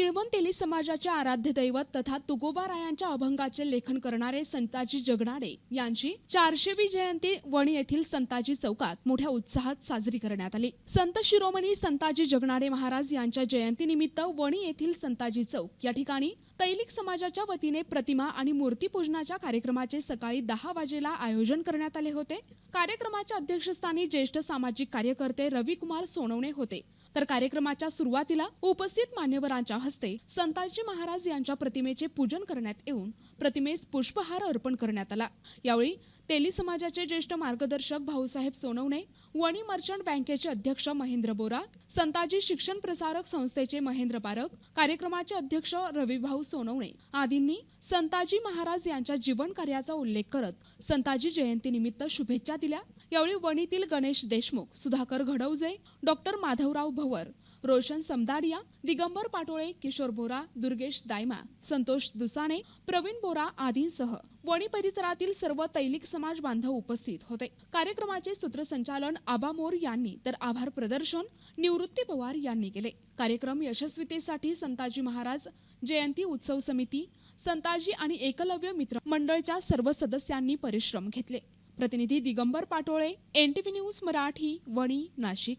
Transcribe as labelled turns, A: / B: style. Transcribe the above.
A: तिळवंतेली समाजाच्या आराध्य दैवत तथा तुगोबा रायांच्या अभंगाचे लेखन करणारे संताजी जगनाडे यांची चारशेवी जयंती वणी येथील संताजी चौकात मोठ्या उत्साहात साजरी करण्यात आली. संत शिरोमणी संताजी जगनाडे महाराज यांच्या जयंतीनिमित्त वणी येथील संताजी चौक या ठिकाणी तैलिक समाजाच्या वतीने प्रतिमा आणि मूर्तीपूजनाच्या कार्यक्रमाचे सकाळी दहा वाजेला आयोजन करण्यात आले होते. कार्यक्रमाच्या अध्यक्षस्थानी ज्येष्ठ सामाजिक कार्यकर्ते रविकुमार सोनवणे होते. तर कार्यक्रमाच्या सुरुवातीला उपस्थित मान्यवरांच्या हस्ते संताजी महाराज यांच्या प्रतिमेचे पूजन करण्यात येऊन प्रतिमेस पुष्पहार अर्पण करण्यात आला. यावेळी तेली समाजाचे ज्येष्ठ मार्गदर्शक भाऊसाहेब सोनवणे वणी मर्चंट बँकेचे अध्यक्ष महेंद्र बोरा संताजी शिक्षण प्रसारक संस्थेचे महेंद्र पारक कार्यक्रमाचे अध्यक्ष रविभाऊ सोनवणे आदींनी संताजी महाराज यांच्या जीवन कार्याचा उल्लेख करत संताजी जयंतीनिमित्त शुभेच्छा दिल्या. यावेळी वणीतील गणेश देशमुख सुधाकर घडवजे डॉक्टर माधवराव भवर रोशन समदाडिया दिगंबर पाटोळे किशोर बोरा दुर्गेश दायमा संतोष दुसाणे प्रवीण बोरा आदींसह वणी परिसरातील सर्व तैलिक समाज बांधव उपस्थित होते. कार्यक्रमाचे सूत्रसंचालन आबा मोर यांनी तर आभार प्रदर्शन निवृत्ती पवार यांनी केले. कार्यक्रम यशस्वीतेसाठी संताजी महाराज जयंती उत्सव समिती संताजी आणि एकलव्य मित्र मंडळच्या सर्व सदस्यांनी परिश्रम घेतले. प्रतिनिधी दिगंबर पाटोळे एनटीव्ही न्यूज मराठी वणी नाशिक.